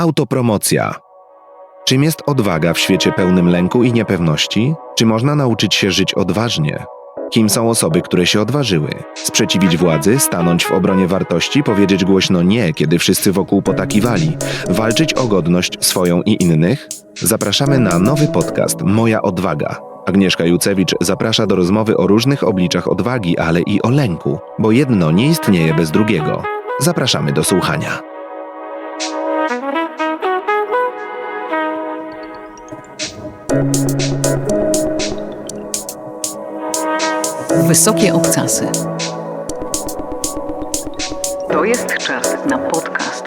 Autopromocja. Czym jest odwaga w świecie pełnym lęku i niepewności? Czy można nauczyć się żyć odważnie? Kim są osoby, które się odważyły? Sprzeciwić władzy, stanąć w obronie wartości, powiedzieć głośno nie, kiedy wszyscy wokół potakiwali, walczyć o godność swoją i innych? Zapraszamy na nowy podcast Moja Odwaga. Agnieszka Jucewicz zaprasza do rozmowy o różnych obliczach odwagi, ale i o lęku, bo jedno nie istnieje bez drugiego. Zapraszamy do słuchania. Wysokie obcasy. To jest czas na podcast.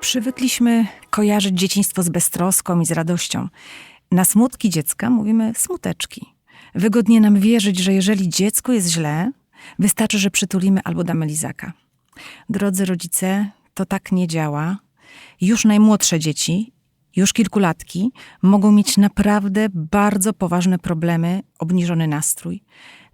Przywykliśmy kojarzyć dzieciństwo z beztroską i z radością. Na smutki dziecka mówimy smuteczki. Wygodnie nam wierzyć, że jeżeli dziecku jest źle, wystarczy, że przytulimy albo damy lizaka. Drodzy rodzice, to tak nie działa. Już najmłodsze dzieci, już kilkulatki, mogą mieć naprawdę bardzo poważne problemy, obniżony nastrój.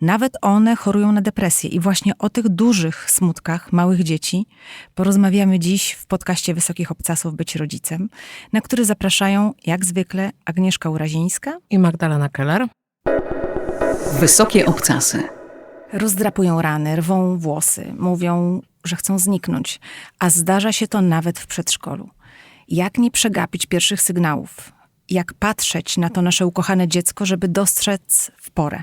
Nawet one chorują na depresję i właśnie o tych dużych smutkach małych dzieci porozmawiamy dziś w podcaście Wysokich Obcasów Być Rodzicem, na który zapraszają jak zwykle Agnieszka Urazińska i Magdalena Keller. Wysokie obcasy. Rozdrapują rany, rwą włosy, mówią, że chcą zniknąć, a zdarza się to nawet w przedszkolu. Jak nie przegapić pierwszych sygnałów? Jak patrzeć na to nasze ukochane dziecko, żeby dostrzec w porę?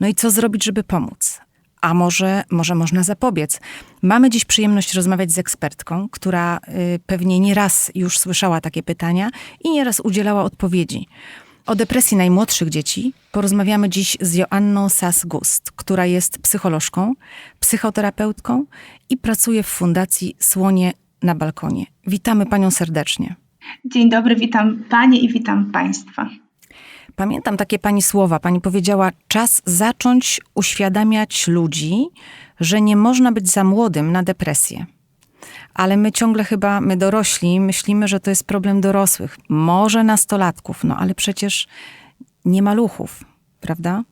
No i co zrobić, żeby pomóc? A może, może można zapobiec? Mamy dziś przyjemność rozmawiać z ekspertką, która y, pewnie nieraz już słyszała takie pytania i nieraz udzielała odpowiedzi. O depresji najmłodszych dzieci porozmawiamy dziś z Joanną Sas-Gust, która jest psycholożką, psychoterapeutką i pracuje w Fundacji Słonie na balkonie. Witamy panią serdecznie. Dzień dobry, witam panie i witam państwa. Pamiętam takie pani słowa. Pani powiedziała: Czas zacząć uświadamiać ludzi, że nie można być za młodym na depresję. Ale my ciągle chyba, my dorośli, myślimy, że to jest problem dorosłych, może nastolatków, no ale przecież nie maluchów, prawda?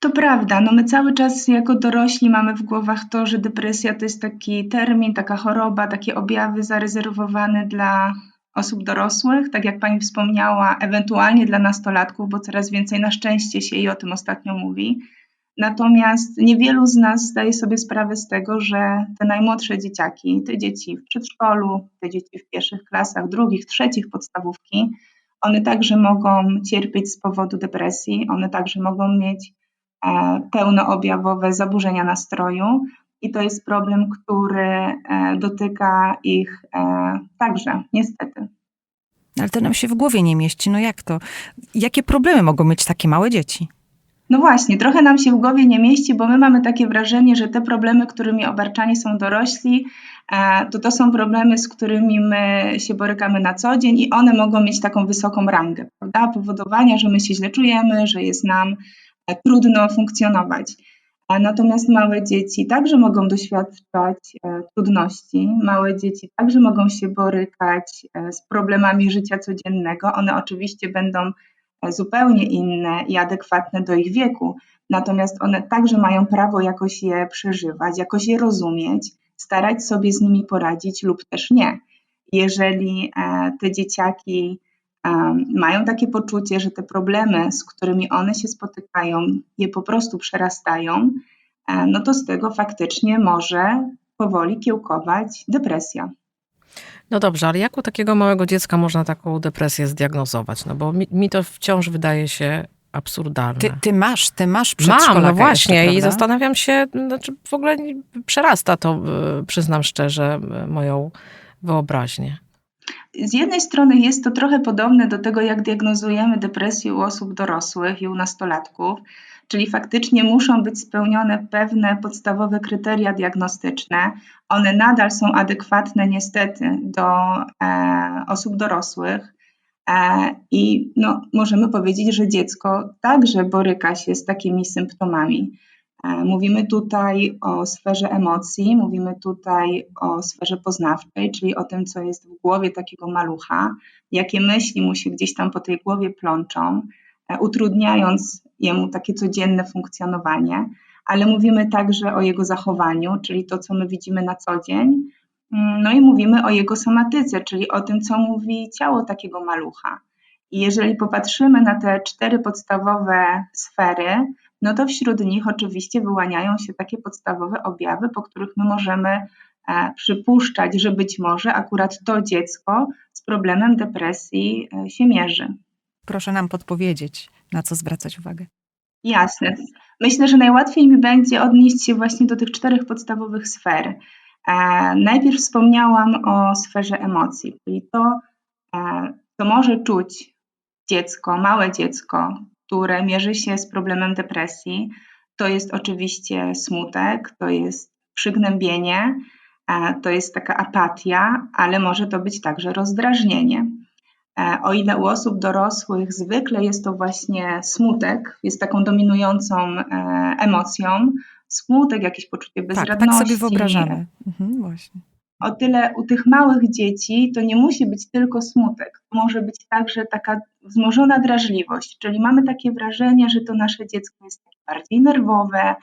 To prawda, no my cały czas jako dorośli mamy w głowach to, że depresja to jest taki termin, taka choroba, takie objawy zarezerwowane dla osób dorosłych, tak jak pani wspomniała, ewentualnie dla nastolatków, bo coraz więcej na szczęście się i o tym ostatnio mówi. Natomiast niewielu z nas zdaje sobie sprawę z tego, że te najmłodsze dzieciaki, te dzieci w przedszkolu, te dzieci w pierwszych klasach, drugich, trzecich podstawówki, one także mogą cierpieć z powodu depresji, one także mogą mieć e, pełnoobjawowe zaburzenia nastroju. I to jest problem, który e, dotyka ich e, także, niestety. Ale to nam się w głowie nie mieści. No jak to? Jakie problemy mogą mieć takie małe dzieci? No właśnie, trochę nam się w głowie nie mieści, bo my mamy takie wrażenie, że te problemy, którymi obarczani są dorośli, e, to to są problemy, z którymi my się borykamy na co dzień i one mogą mieć taką wysoką rangę, prawda? Powodowania, że my się źle czujemy, że jest nam trudno funkcjonować. Natomiast małe dzieci także mogą doświadczać e, trudności, małe dzieci także mogą się borykać e, z problemami życia codziennego. One oczywiście będą e, zupełnie inne i adekwatne do ich wieku, natomiast one także mają prawo jakoś je przeżywać, jakoś je rozumieć, starać sobie z nimi poradzić lub też nie. Jeżeli te dzieciaki mają takie poczucie, że te problemy, z którymi one się spotykają, je po prostu przerastają, e, no to z tego faktycznie może powoli kiełkować depresja. No dobrze, ale jak u takiego małego dziecka można taką depresję zdiagnozozować? No bo mi, mi to wciąż wydaje się absurdalne. Ty, ty masz, ty masz Mam, no właśnie jeszcze, i zastanawiam się, znaczy w ogóle przerasta to, e, przyznam szczerze, moją wyobraźnię z jednej strony jest to trochę podobne do tego, jak diagnozujemy depresję u osób dorosłych i u nastolatków, czyli faktycznie muszą być spełnione pewne podstawowe kryteria diagnostyczne. One nadal są adekwatne niestety do e, osób dorosłych. E, I no, możemy powiedzieć, że dziecko także boryka się z takimi symptomami. E, mówimy tutaj o sferze emocji, mówimy tutaj o sferze poznawczej, czyli o tym, co jest w głowie takiego malucha, jakie myśli mu się gdzieś tam po tej głowie plączą, utrudniając jemu takie codzienne funkcjonowanie. ale mówimy także o jego zachowaniu, czyli to, co my widzimy na co dzień. Mm, No i mówimy o jego somatyce, czyli o tym, co mówi ciało takiego malucha. I jeżeli popatrzymy na te cztery podstawowe sfery, no to wśród nich oczywiście wyłaniają się takie podstawowe objawy, po których my możemy e, przypuszczać, że być może akurat to dziecko z problemem depresji e, się mierzy. Proszę nam podpowiedzieć, na co zwracać uwagę. Jasne. Myślę, że najłatwiej mi będzie odnieść się właśnie do tych czterech podstawowych sfer. E, najpierw wspomniałam o sferze emocji, czyli to, e, co może czuć dziecko, małe dziecko, które mierzy się z problemem depresji. To jest oczywiście smutek, to jest przygnębienie, e, to jest taka apatia, ale może to być także rozdrażnienie. E, O ile u osób dorosłych zwykle jest to właśnie smutek, jest taką dominującą e, emocją, smutek, jakieś poczucie Tak, bezradności. tak sobie wyobrażamy. Mhm, właśnie. O tyle u tych małych dzieci to nie musi być tylko smutek, może być także taka wzmożona drażliwość, czyli mamy takie wrażenie, że to nasze dziecko jest bardziej nerwowe,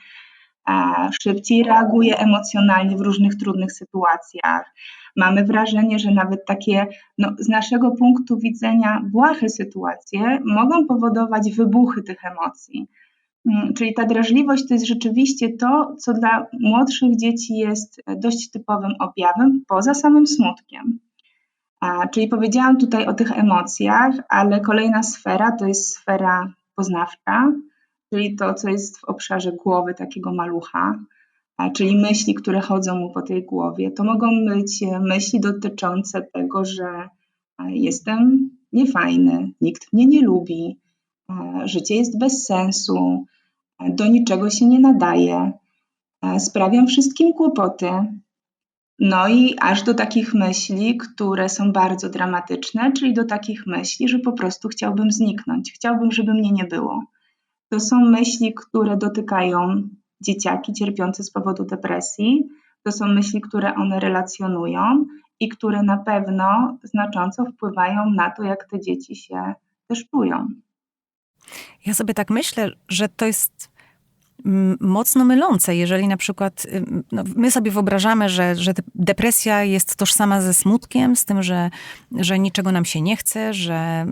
szybciej reaguje emocjonalnie w różnych trudnych sytuacjach. Mamy wrażenie, że nawet takie no, z naszego punktu widzenia błahe sytuacje mogą powodować wybuchy tych emocji. Mm, Czyli ta drażliwość to jest rzeczywiście to, co dla młodszych dzieci jest dość typowym objawem, poza samym smutkiem. Czyli powiedziałam tutaj o tych emocjach, ale kolejna sfera to jest sfera poznawcza, czyli to, co jest w obszarze głowy takiego malucha, czyli myśli, które chodzą mu po tej głowie. To mogą być e, myśli dotyczące tego, że jestem niefajny, nikt mnie nie lubi, życie jest bez sensu, do niczego się nie nadaje, sprawiam wszystkim kłopoty. No i aż do takich myśli, które są bardzo dramatyczne, czyli do takich myśli, że po prostu chciałbym zniknąć, chciałbym, żeby mnie nie było. To są myśli, które dotykają dzieciaki cierpiące z powodu depresji. To są myśli, które one relacjonują i które na pewno znacząco wpływają na to, jak te dzieci się też czują. Ja sobie tak myślę, że to jest mocno mylące, jeżeli na przykład ym, no, my sobie wyobrażamy, że, że de- depresja jest tożsama ze smutkiem, z tym, że, że niczego nam się nie chce, że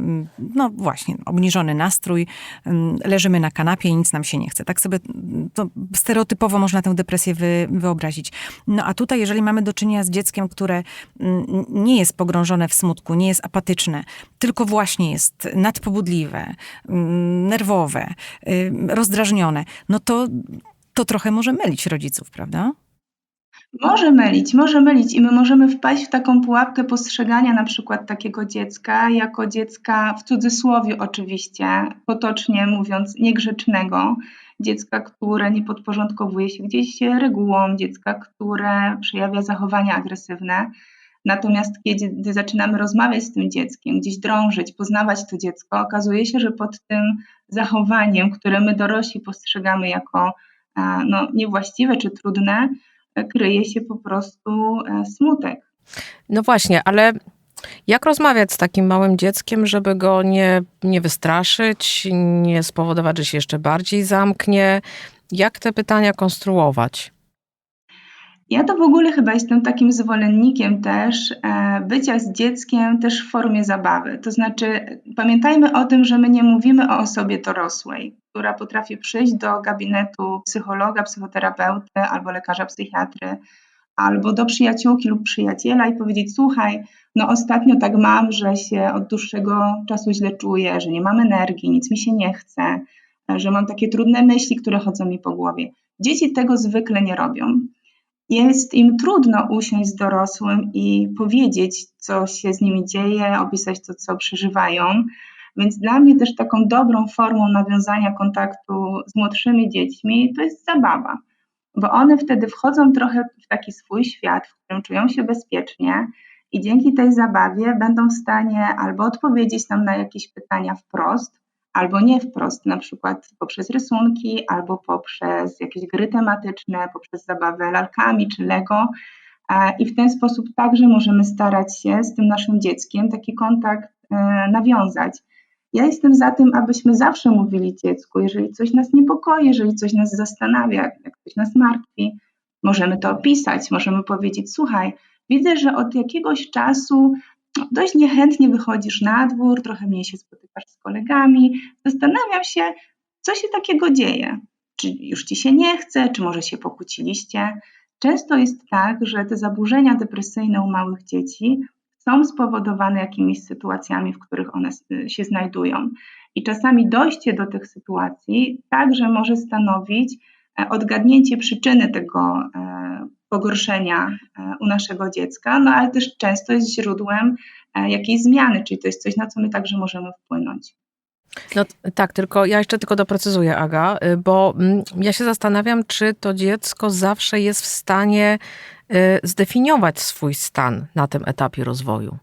no właśnie, obniżony nastrój, ym, leżymy na kanapie i nic nam się nie chce. Tak sobie to stereotypowo można tę depresję wy, wyobrazić. No a tutaj, jeżeli mamy do czynienia z dzieckiem, które nie jest pogrążone w smutku, nie jest apatyczne, tylko właśnie jest nadpobudliwe, nerwowe, y, rozdrażnione, no to, to trochę może mylić rodziców, prawda? Może mylić, może mylić i my możemy wpaść w taką pułapkę postrzegania na przykład takiego dziecka jako dziecka w cudzysłowie oczywiście, potocznie mówiąc, niegrzecznego, dziecka, które nie podporządkowuje się gdzieś regułom, dziecka, które przejawia zachowania agresywne. Natomiast kiedy zaczynamy rozmawiać z tym dzieckiem, gdzieś drążyć, poznawać to dziecko, okazuje się, że pod tym zachowaniem, które my dorośli postrzegamy jako e, no, niewłaściwe czy trudne, e, kryje się po prostu e, smutek. No właśnie, ale jak rozmawiać z takim małym dzieckiem, żeby go nie, nie wystraszyć, nie spowodować, że się jeszcze bardziej zamknie? Jak te pytania konstruować? Ja to w ogóle chyba jestem takim zwolennikiem też e, bycia z dzieckiem też w formie zabawy. To znaczy, pamiętajmy o tym, że my nie mówimy o osobie dorosłej, która potrafi przyjść do gabinetu psychologa, psychoterapeuty albo lekarza psychiatry, albo do przyjaciółki lub przyjaciela i powiedzieć: Słuchaj, no ostatnio tak mam, że się od dłuższego czasu źle czuję, że nie mam energii, nic mi się nie chce, e, że mam takie trudne myśli, które chodzą mi po głowie. Dzieci tego zwykle nie robią jest im trudno usiąść z dorosłym i powiedzieć, co się z nimi dzieje, opisać to, co przeżywają. Więc dla mnie też taką dobrą formą nawiązania kontaktu z młodszymi dziećmi to jest zabawa, bo one wtedy wchodzą trochę w taki swój świat, w którym czują się bezpiecznie i dzięki tej zabawie będą w stanie albo odpowiedzieć nam na jakieś pytania wprost, albo nie wprost, na przykład poprzez rysunki, albo poprzez jakieś gry tematyczne, poprzez zabawę lalkami czy Lego. E, I w ten sposób także możemy starać się z tym naszym dzieckiem taki kontakt e, nawiązać. Ja jestem za tym, abyśmy zawsze mówili dziecku, jeżeli coś nas niepokoi, jeżeli coś nas zastanawia, jak coś nas martwi, możemy to opisać, możemy powiedzieć: Słuchaj, widzę, że od jakiegoś czasu no, dość niechętnie wychodzisz na dwór, trochę mniej się spotykasz z kolegami. Zastanawiam się, co się takiego dzieje. Czy już ci się nie chce, czy może się pokłóciliście? Często jest tak, że te zaburzenia depresyjne u małych dzieci są spowodowane jakimiś sytuacjami, w których one się znajdują. I czasami dojście do tych sytuacji także może stanowić e, odgadnięcie przyczyny tego e, pogorszenia e, u naszego dziecka, no ale też często jest źródłem jakiejś zmiany, czyli to jest coś, na co my także możemy wpłynąć. No tak, tylko ja jeszcze tylko doprecyzuję, Aga, y, bo mm, ja się zastanawiam, czy to dziecko zawsze jest w stanie y, zdefiniować swój stan na tym etapie rozwoju.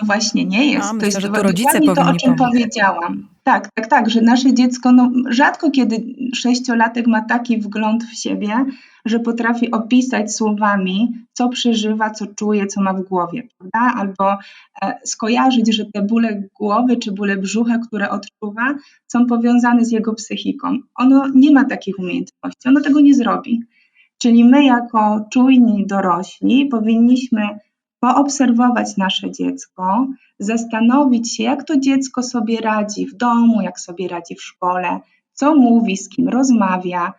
No właśnie nie jest. To myślę, jest że to rodzice to, o powinni czym pomóc. powiedziałam. Tak, tak, tak, że nasze dziecko, no rzadko kiedy sześciolatek ma taki wgląd w siebie, że potrafi opisać słowami, co przeżywa, co czuje, co ma w głowie, prawda? Albo e, skojarzyć, że te bóle głowy czy bóle brzucha, które odczuwa, są powiązane z jego psychiką. Ono nie ma takich umiejętności, ono tego nie zrobi. Czyli my, jako czujni dorośli, powinniśmy poobserwować nasze dziecko, zastanowić się, jak to dziecko sobie radzi w domu, jak sobie radzi w szkole, co mówi, z kim rozmawia,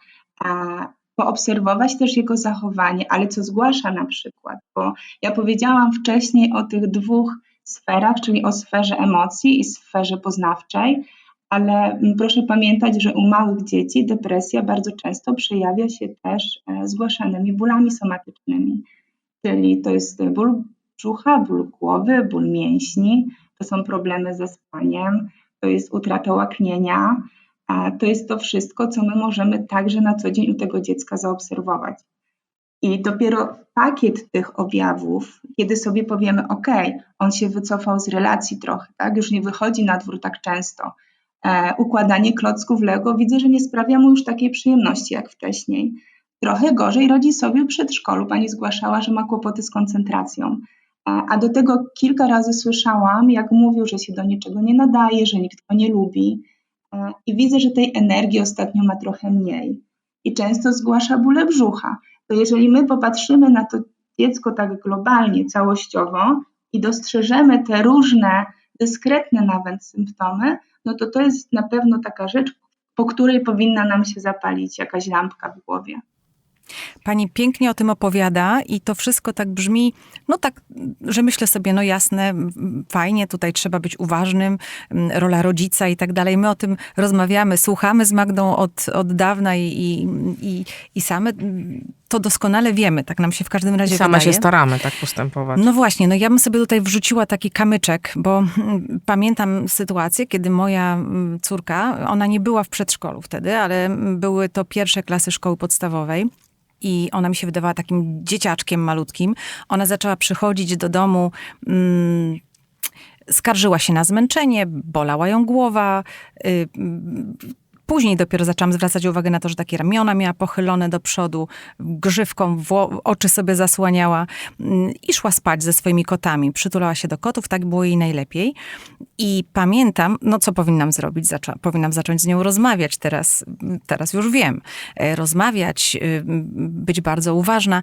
poobserwować też jego zachowanie, ale co zgłasza na przykład, bo ja powiedziałam wcześniej o tych dwóch sferach, czyli o sferze emocji i sferze poznawczej, ale proszę pamiętać, że u małych dzieci depresja bardzo często przejawia się też e, zgłaszanymi bólami somatycznymi czyli to jest ból brzucha, ból głowy, ból mięśni, to są problemy ze spaniem, to jest utrata łaknienia, a to jest to wszystko, co my możemy także na co dzień u tego dziecka zaobserwować. I dopiero pakiet tych objawów, kiedy sobie powiemy, OK, on się wycofał z relacji trochę, tak, już nie wychodzi na dwór tak często. E, układanie klocków Lego widzę, że nie sprawia mu już takiej przyjemności jak wcześniej. Trochę gorzej radzi sobie w przedszkolu. Pani zgłaszała, że ma kłopoty z koncentracją. A do tego kilka razy słyszałam, jak mówił, że się do niczego nie nadaje, że nikt go nie lubi. I widzę, że tej energii ostatnio ma trochę mniej. I często zgłasza bóle brzucha. To jeżeli my popatrzymy na to dziecko tak globalnie, całościowo i dostrzeżemy te różne, dyskretne nawet symptomy, no to to jest na pewno taka rzecz, po której powinna nam się zapalić jakaś lampka w głowie. Pani pięknie o tym opowiada i to wszystko tak brzmi, no tak, że myślę sobie, no jasne, fajnie, tutaj trzeba być uważnym, rola rodzica i tak dalej. My o tym rozmawiamy, słuchamy z Magdą od, od dawna i, i, i, i same to doskonale wiemy, tak nam się w każdym razie I same wydaje. się staramy tak postępować. No właśnie, no ja bym sobie tutaj wrzuciła taki kamyczek, bo pamiętam sytuację, kiedy moja córka, ona nie była w przedszkolu wtedy, ale były to pierwsze klasy szkoły podstawowej. I ona mi się wydawała takim dzieciaczkiem malutkim. Ona zaczęła przychodzić do domu, mm, skarżyła się na zmęczenie, bolała ją głowa. Y, Później dopiero zaczęłam zwracać uwagę na to, że takie ramiona miała pochylone do przodu, grzywką oczy sobie zasłaniała mm, i szła spać ze swoimi kotami. Przytulała się do kotów, tak było jej najlepiej. I pamiętam, no co powinnam zrobić? Zaczą, powinnam zacząć z nią rozmawiać. Teraz, teraz już wiem. E, rozmawiać, y, być bardzo uważna.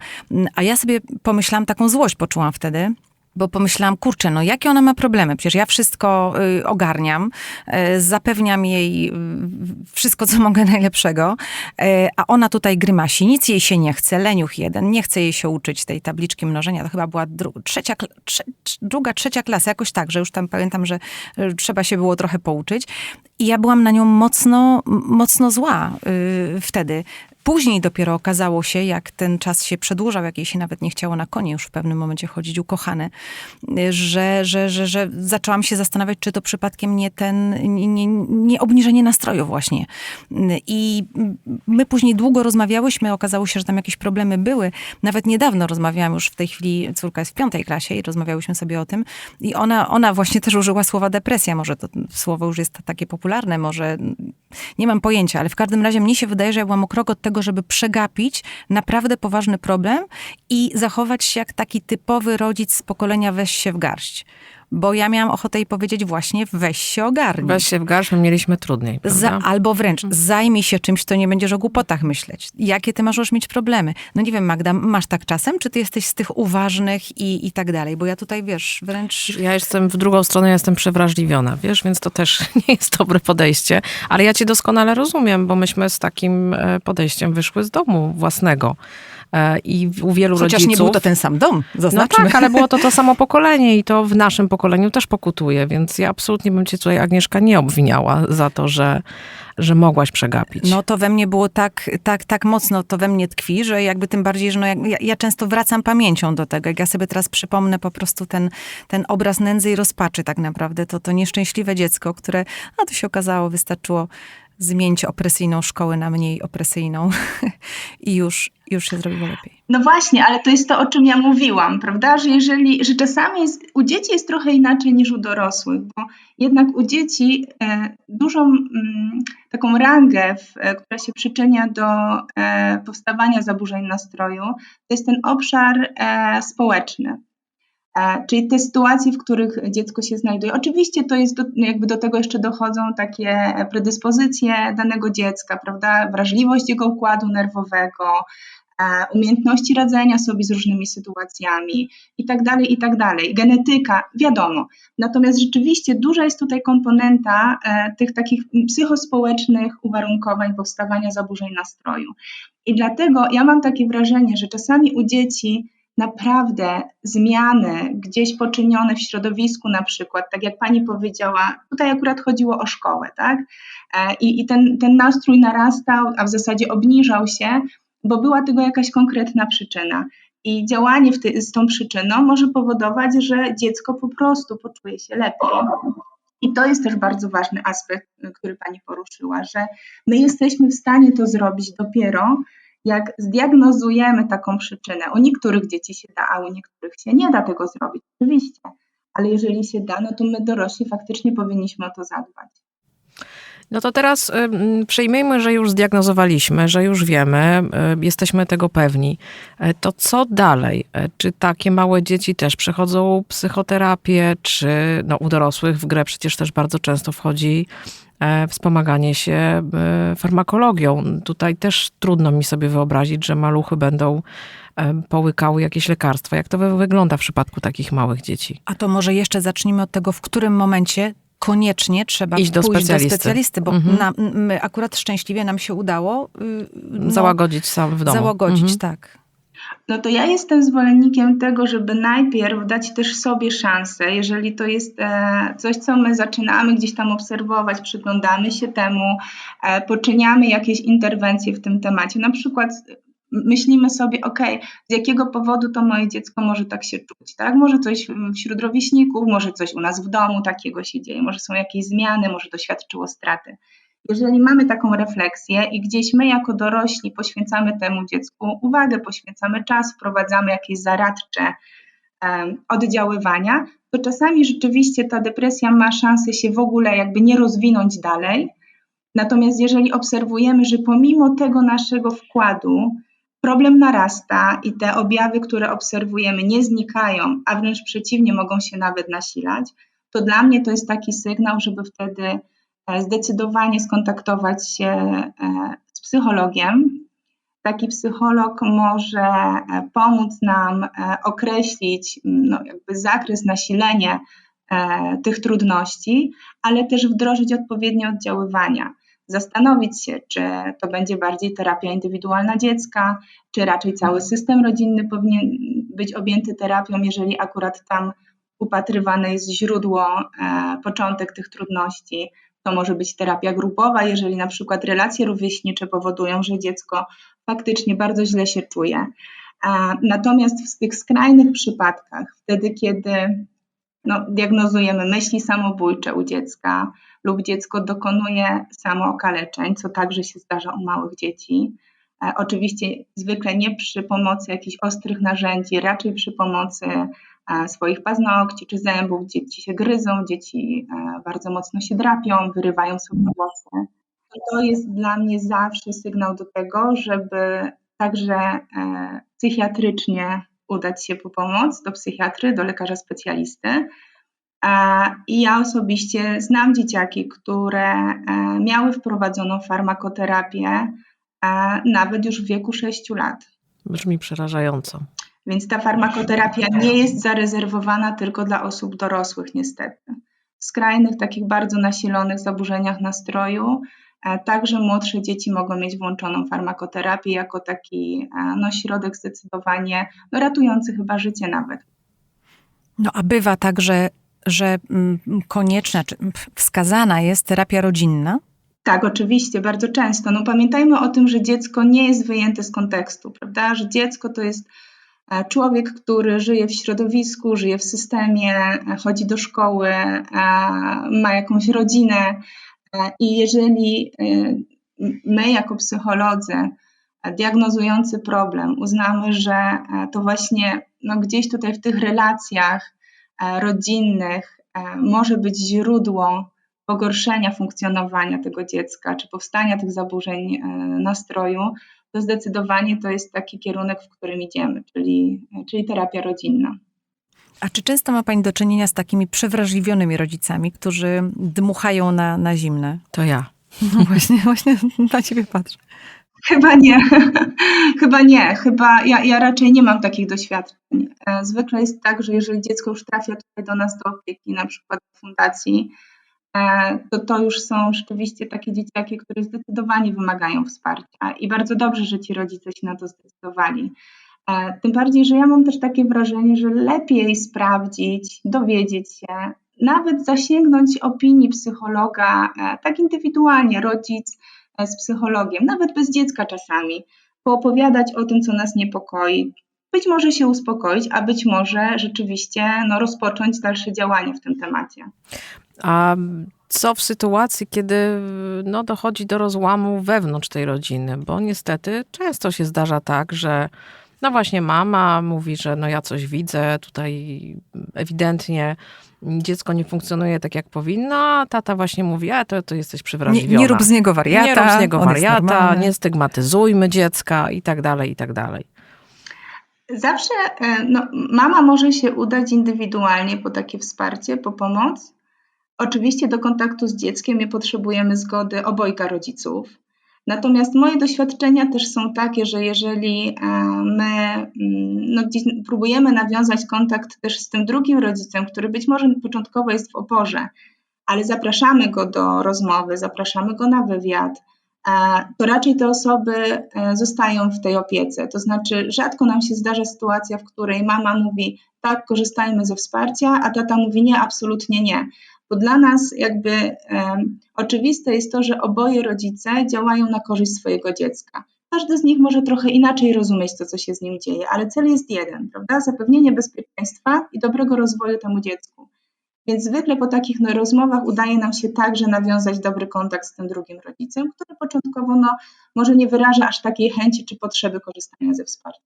A ja sobie pomyślałam, taką złość poczułam wtedy bo pomyślałam, kurczę, no jakie ona ma problemy? Przecież ja wszystko y, ogarniam, y, zapewniam jej y, wszystko, co mogę najlepszego, y, a ona tutaj grymasi, nic jej się nie chce, leniuch jeden, nie chce jej się uczyć tej tabliczki mnożenia, to chyba była dru trzecia, trze druga, trzecia klasa, jakoś tak, że już tam pamiętam, że trzeba się było trochę pouczyć. I ja byłam na nią mocno, mocno zła y, wtedy. Później dopiero okazało się, jak ten czas się przedłużał, jak jej się nawet nie chciało na konie już w pewnym momencie chodzić ukochane, że, że, że, że zaczęłam się zastanawiać, czy to przypadkiem nie ten, nie, nie obniżenie nastroju właśnie. I my później długo rozmawiałyśmy, okazało się, że tam jakieś problemy były. Nawet niedawno rozmawiałam już w tej chwili, córka jest w piątej klasie i rozmawiałyśmy sobie o tym. I ona, ona właśnie też użyła słowa depresja. Może to słowo już jest takie popularne, może nie mam pojęcia, ale w każdym razie mnie się wydaje, że ja byłam o krok od tego, żeby przegapić naprawdę poważny problem i zachować się jak taki typowy rodzic z pokolenia weź się w garść. Bo ja miałam ochotę jej powiedzieć właśnie weź się ogarnij. Weź się w garść, my mieliśmy trudniej, Za, albo wręcz zajmij się czymś, to nie będziesz o głupotach myśleć. Jakie ty możesz mieć problemy? No nie wiem, Magda, masz tak czasem? Czy ty jesteś z tych uważnych i, i tak dalej? Bo ja tutaj, wiesz, wręcz... Ja jestem w drugą stronę, ja jestem przewrażliwiona, wiesz, więc to też nie jest dobre podejście. Ale ja cię doskonale rozumiem, bo myśmy z takim e, podejściem wyszły z domu własnego. E, I u wielu Chociaż rodziców... nie był to ten sam dom, No zaznaczmy. tak, ale było to to samo pokolenie i to w naszym pokoleniu też pokutuje, więc ja absolutnie bym cię tutaj, Agnieszka, nie obwiniała za to, że, że mogłaś przegapić. No to we mnie było tak, tak, tak mocno, to we mnie tkwi, że jakby tym bardziej, że no ja, ja często wracam pamięcią do tego. Jak ja sobie teraz przypomnę po prostu ten, ten obraz nędzy i rozpaczy tak naprawdę, to to nieszczęśliwe dziecko, które, no to się okazało, wystarczyło zmienić opresyjną szkołę na mniej opresyjną i już, już się zrobiło lepiej. No właśnie, ale to jest to, o czym ja mówiłam, prawda? Że jeżeli, że czasami jest, u dzieci jest trochę inaczej niż u dorosłych, bo jednak u dzieci e, dużą mm, taką rangę, w, e, która się przyczynia do e, powstawania zaburzeń nastroju, to jest ten obszar e, społeczny. E, Czyli te sytuacje, w których dziecko się znajduje. Oczywiście to jest, do, jakby do tego jeszcze dochodzą takie predyspozycje danego dziecka, prawda? Wrażliwość jego układu nerwowego, e, umiejętności radzenia sobie z różnymi sytuacjami i tak dalej, i tak dalej. Genetyka, wiadomo. Natomiast rzeczywiście duża jest tutaj komponenta e, tych takich psychospołecznych uwarunkowań powstawania zaburzeń nastroju. I dlatego ja mam takie wrażenie, że czasami u dzieci naprawdę zmiany gdzieś poczynione w środowisku na przykład, tak jak pani powiedziała, tutaj akurat chodziło o szkołę, tak? E, I, i ten, ten nastrój narastał, a w zasadzie obniżał się, bo była tego jakaś konkretna przyczyna. I działanie ty, z tą przyczyną może powodować, że dziecko po prostu poczuje się lepiej. I to jest też bardzo ważny aspekt, który Pani poruszyła, że my jesteśmy w stanie to zrobić dopiero, jak zdiagnozujemy taką przyczynę. U niektórych dzieci się da, a u niektórych się nie da tego zrobić, oczywiście. Ale jeżeli się da, no to my dorośli faktycznie powinniśmy o to zadbać. No to teraz przyjmijmy, że już zdiagnozowaliśmy, że już wiemy, jesteśmy tego pewni. E, To co dalej? E, Czy takie małe dzieci też przechodzą psychoterapię, czy no, u dorosłych w grę przecież też bardzo często wchodzi wspomaganie się e, farmakologią. Tutaj też trudno mi sobie wyobrazić, że maluchy będą e, połykały jakieś lekarstwa. Jak to wy- wygląda w przypadku takich małych dzieci? A to może jeszcze zacznijmy od tego, w którym momencie koniecznie trzeba Iść do pójść specjalisty. do specjalisty, bo Mhm. na, akurat szczęśliwie nam się udało y, no, Załagodzić sam w domu. załagodzić, Mhm. tak. No to ja jestem zwolennikiem tego, żeby najpierw dać też sobie szansę, jeżeli to jest e, coś, co my zaczynamy gdzieś tam obserwować, przyglądamy się temu, e, poczyniamy jakieś interwencje w tym temacie. Na przykład myślimy sobie, ok, z jakiego powodu to moje dziecko może tak się czuć, tak? Może coś wśród rówieśników, może coś u nas w domu takiego się dzieje, może są jakieś zmiany, może doświadczyło straty. Jeżeli mamy taką refleksję i gdzieś my jako dorośli poświęcamy temu dziecku uwagę, poświęcamy czas, wprowadzamy jakieś zaradcze um, oddziaływania, to czasami rzeczywiście ta depresja ma szansę się w ogóle jakby nie rozwinąć dalej. Natomiast jeżeli obserwujemy, że pomimo tego naszego wkładu problem narasta i te objawy, które obserwujemy, nie znikają, a wręcz przeciwnie, mogą się nawet nasilać, to dla mnie to jest taki sygnał, żeby wtedy zdecydowanie skontaktować się e, z psychologiem. Taki psycholog może e, pomóc nam e, określić no, jakby zakres, nasilenie tych trudności, ale też wdrożyć odpowiednie oddziaływania. Zastanowić się, czy to będzie bardziej terapia indywidualna dziecka, czy raczej cały system rodzinny powinien być objęty terapią, jeżeli akurat tam upatrywane jest źródło, początek tych trudności. To może być terapia grupowa, jeżeli na przykład relacje rówieśnicze powodują, że dziecko faktycznie bardzo źle się czuje. Natomiast w tych skrajnych przypadkach, wtedy kiedy no, diagnozujemy myśli samobójcze u dziecka lub dziecko dokonuje samookaleczeń, co także się zdarza u małych dzieci, oczywiście zwykle nie przy pomocy jakichś ostrych narzędzi, raczej przy pomocy swoich paznokci czy zębów. Dzieci się gryzą, dzieci bardzo mocno się drapią, wyrywają sobie włosy. I to jest dla mnie zawsze sygnał do tego, żeby także psychiatrycznie udać się po pomoc do psychiatry, do lekarza specjalisty, I ja osobiście znam dzieciaki, które e, miały wprowadzoną farmakoterapię nawet już w wieku 6 lat. Brzmi przerażająco. Więc ta farmakoterapia nie jest zarezerwowana tylko dla osób dorosłych, niestety. W skrajnych, takich bardzo nasilonych zaburzeniach nastroju, e, także młodsze dzieci mogą mieć włączoną farmakoterapię jako taki e, no, środek zdecydowanie no, ratujący chyba życie nawet. No a bywa tak, że, że mm, konieczna, czy wskazana jest terapia rodzinna? Tak, oczywiście, bardzo często. No pamiętajmy o tym, że dziecko nie jest wyjęte z kontekstu, prawda? Że dziecko to jest e, człowiek, który żyje w środowisku, żyje w systemie, e, chodzi do szkoły, e, ma jakąś rodzinę. I jeżeli my, jako psycholodzy, diagnozujący problem, uznamy, że to właśnie no, gdzieś tutaj w tych relacjach rodzinnych może być źródło pogorszenia funkcjonowania tego dziecka, czy powstania tych zaburzeń e, nastroju, to zdecydowanie to jest taki kierunek, w którym idziemy, czyli, czyli terapia rodzinna. A czy często ma Pani do czynienia z takimi przewrażliwionymi rodzicami, którzy dmuchają na, na zimne? To ja. No właśnie, właśnie na Ciebie patrzę. Chyba nie, chyba nie, chyba ja, ja raczej nie mam takich doświadczeń. E, zwykle jest tak, że jeżeli dziecko już trafia tutaj do nas do opieki, na przykład w fundacji, E, to to już są rzeczywiście takie dzieciaki, które zdecydowanie wymagają wsparcia i bardzo dobrze, że ci rodzice się na to zdecydowali. E, tym bardziej, że ja mam też takie wrażenie, że lepiej sprawdzić, dowiedzieć się, nawet zasięgnąć opinii psychologa, e, tak indywidualnie, rodzic z psychologiem, nawet bez dziecka czasami, poopowiadać o tym, co nas niepokoi. Być może się uspokoić, a być może rzeczywiście no, rozpocząć dalsze działanie w tym temacie. A co w sytuacji, kiedy no, dochodzi do rozłamu wewnątrz tej rodziny? Bo niestety często się zdarza tak, że no właśnie mama mówi, że no ja coś widzę, tutaj ewidentnie dziecko nie funkcjonuje tak jak powinno, a tata właśnie mówi, a to, to jesteś przewrażliwiona. Nie, nie rób z niego wariata. Nie rób z niego wariata, nie stygmatyzujmy dziecka i tak dalej, i tak dalej. Zawsze e, no, mama może się udać indywidualnie po takie wsparcie, po pomoc, Oczywiście do kontaktu z dzieckiem nie potrzebujemy zgody obojga rodziców. Natomiast moje doświadczenia też są takie, że jeżeli e, my mm, no, próbujemy nawiązać kontakt też z tym drugim rodzicem, który być może początkowo jest w oporze, ale zapraszamy go do rozmowy, zapraszamy go na wywiad, e, to raczej te osoby e, zostają w tej opiece. To znaczy, rzadko nam się zdarza sytuacja, w której mama mówi: Tak, korzystajmy ze wsparcia, a tata mówi: Nie, absolutnie nie bo dla nas jakby um, oczywiste jest to, że oboje rodzice działają na korzyść swojego dziecka. Każdy z nich może trochę inaczej rozumieć to, co się z nim dzieje, ale cel jest jeden, prawda? Zapewnienie bezpieczeństwa i dobrego rozwoju temu dziecku. Więc zwykle po takich no, rozmowach udaje nam się także nawiązać dobry kontakt z tym drugim rodzicem, który początkowo no, może nie wyraża aż takiej chęci czy potrzeby korzystania ze wsparcia.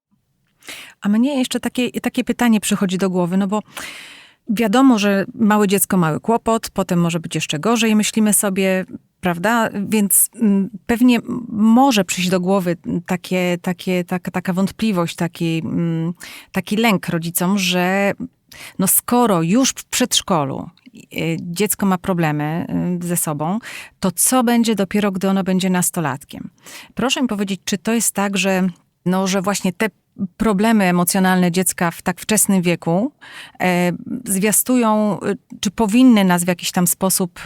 A mnie jeszcze takie, takie pytanie przychodzi do głowy, no bo Wiadomo, że małe dziecko mały kłopot, potem może być jeszcze gorzej, myślimy sobie, prawda? Więc mm, pewnie może przyjść do głowy takie, takie, taka, taka wątpliwość, taki, mm, taki lęk rodzicom, że no skoro już w przedszkolu y, dziecko ma problemy y, ze sobą, to co będzie dopiero, gdy ono będzie nastolatkiem? Proszę mi powiedzieć, czy to jest tak, że no, że właśnie te problemy emocjonalne dziecka w tak wczesnym wieku e, zwiastują, y, czy powinny nas w jakiś tam sposób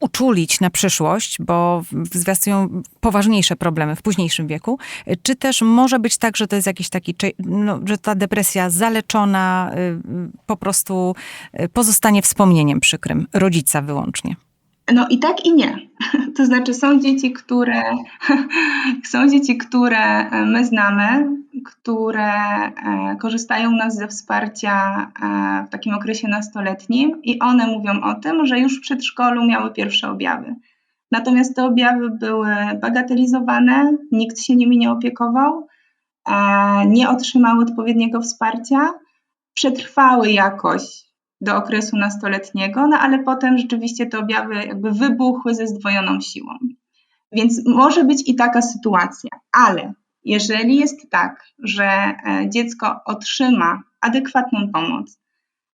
uczulić na przyszłość, bo zwiastują poważniejsze problemy w późniejszym wieku, czy też może być tak, że to jest jakiś taki, no, że ta depresja zaleczona y, po prostu y, pozostanie wspomnieniem przykrym rodzica wyłącznie? No i tak i nie. To znaczy są dzieci, które są dzieci, które e, my znamy, które e, korzystają u nas ze wsparcia e, w takim okresie nastoletnim i one mówią o tym, że już w przedszkolu miały pierwsze objawy. Natomiast te objawy były bagatelizowane, nikt się nimi nie opiekował, nie otrzymały odpowiedniego wsparcia, przetrwały jakoś do okresu nastoletniego, no ale potem rzeczywiście te objawy jakby wybuchły ze zdwojoną siłą. Więc może być i taka sytuacja, ale jeżeli jest tak, że e, dziecko otrzyma adekwatną pomoc,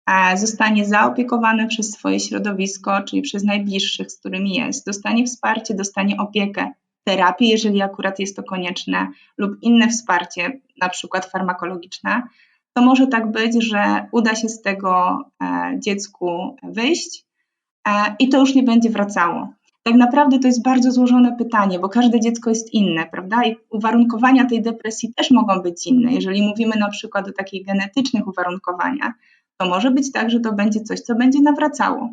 e, zostanie zaopiekowane przez swoje środowisko, czyli przez najbliższych, z którymi jest, dostanie wsparcie, dostanie opiekę, terapię, jeżeli akurat jest to konieczne, lub inne wsparcie, na przykład farmakologiczne, to może tak być, że uda się z tego e, dziecku wyjść e, i to już nie będzie wracało. Tak naprawdę to jest bardzo złożone pytanie, bo każde dziecko jest inne, prawda? I uwarunkowania tej depresji też mogą być inne. Jeżeli mówimy na przykład o takich genetycznych uwarunkowaniach, to może być tak, że to będzie coś, co będzie nawracało.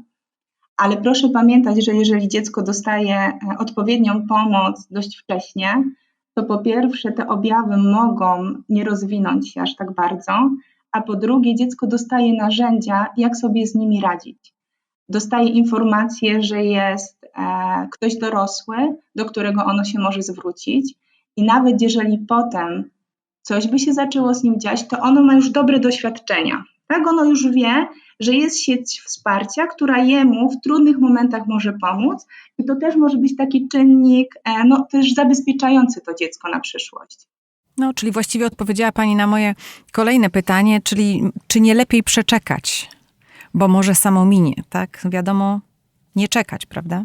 Ale proszę pamiętać, że jeżeli dziecko dostaje e, odpowiednią pomoc dość wcześnie, to po pierwsze te objawy mogą nie rozwinąć się aż tak bardzo, a po drugie dziecko dostaje narzędzia, jak sobie z nimi radzić. Dostaje informację, że jest e, ktoś dorosły, do którego ono się może zwrócić i nawet jeżeli potem coś by się zaczęło z nim dziać, to ono ma już dobre doświadczenia. Tak, ono już wie, że jest sieć wsparcia, która jemu w trudnych momentach może pomóc i to też może być taki czynnik e, no, też zabezpieczający to dziecko na przyszłość. No, czyli właściwie odpowiedziała Pani na moje kolejne pytanie, czyli czy nie lepiej przeczekać, bo może samo minie, tak? Wiadomo, nie czekać, prawda?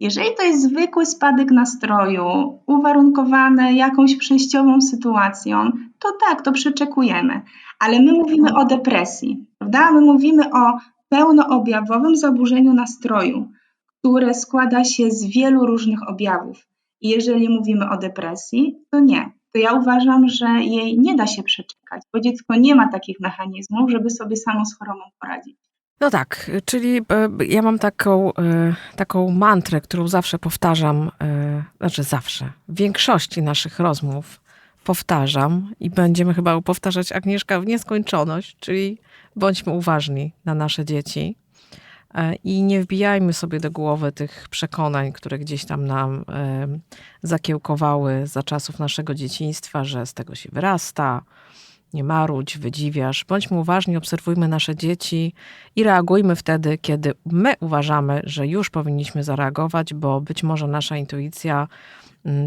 Jeżeli to jest zwykły spadek nastroju, uwarunkowany jakąś przejściową sytuacją, to tak, to przeczekujemy. Ale my mówimy o depresji, prawda? My mówimy o pełnoobjawowym zaburzeniu nastroju, które składa się z wielu różnych objawów. I jeżeli mówimy o depresji, to nie. To ja uważam, że jej nie da się przeczekać, bo dziecko nie ma takich mechanizmów, żeby sobie samo z chorobą poradzić. No tak, czyli e, ja mam taką, e, taką mantrę, którą zawsze powtarzam, e, znaczy zawsze, w większości naszych rozmów powtarzam i będziemy chyba powtarzać Agnieszka w nieskończoność, czyli bądźmy uważni na nasze dzieci e, i nie wbijajmy sobie do głowy tych przekonań, które gdzieś tam nam e, zakiełkowały za czasów naszego dzieciństwa, że z tego się wyrasta, nie marudź, wydziwiasz. Bądźmy uważni, obserwujmy nasze dzieci i reagujmy wtedy, kiedy my uważamy, że już powinniśmy zareagować, bo być może nasza intuicja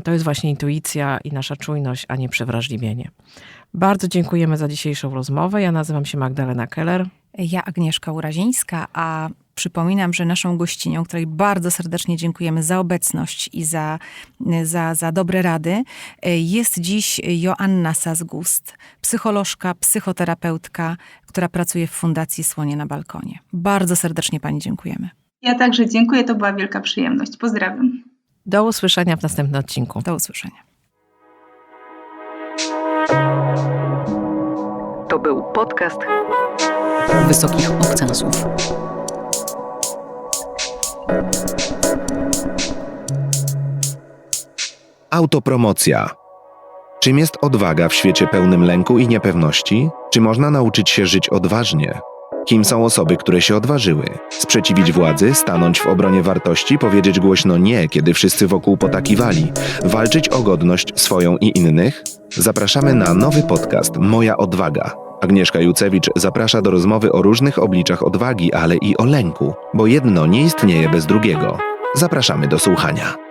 to jest właśnie intuicja i nasza czujność, a nie przewrażliwienie. Bardzo dziękujemy za dzisiejszą rozmowę. Ja nazywam się Magdalena Keller. Ja Agnieszka Urazińska, a przypominam, że naszą gościnią, której bardzo serdecznie dziękujemy za obecność i za, za, za dobre rady, jest dziś Joanna Sazgust, psycholożka, psychoterapeutka, która pracuje w Fundacji Słonie na Balkonie. Bardzo serdecznie Pani dziękujemy. Ja także dziękuję, to była wielka przyjemność. Pozdrawiam. Do usłyszenia w następnym odcinku. Do usłyszenia. To był podcast Wysokich Obcasów. Autopromocja. Czym jest odwaga w świecie pełnym lęku i niepewności? Czy można nauczyć się żyć odważnie? Kim są osoby, które się odważyły? Sprzeciwić władzy, stanąć w obronie wartości, powiedzieć głośno nie, kiedy wszyscy wokół potakiwali, walczyć o godność swoją i innych? Zapraszamy na nowy podcast Moja Odwaga. Agnieszka Jucewicz zaprasza do rozmowy o różnych obliczach odwagi, ale i o lęku, bo jedno nie istnieje bez drugiego. Zapraszamy do słuchania.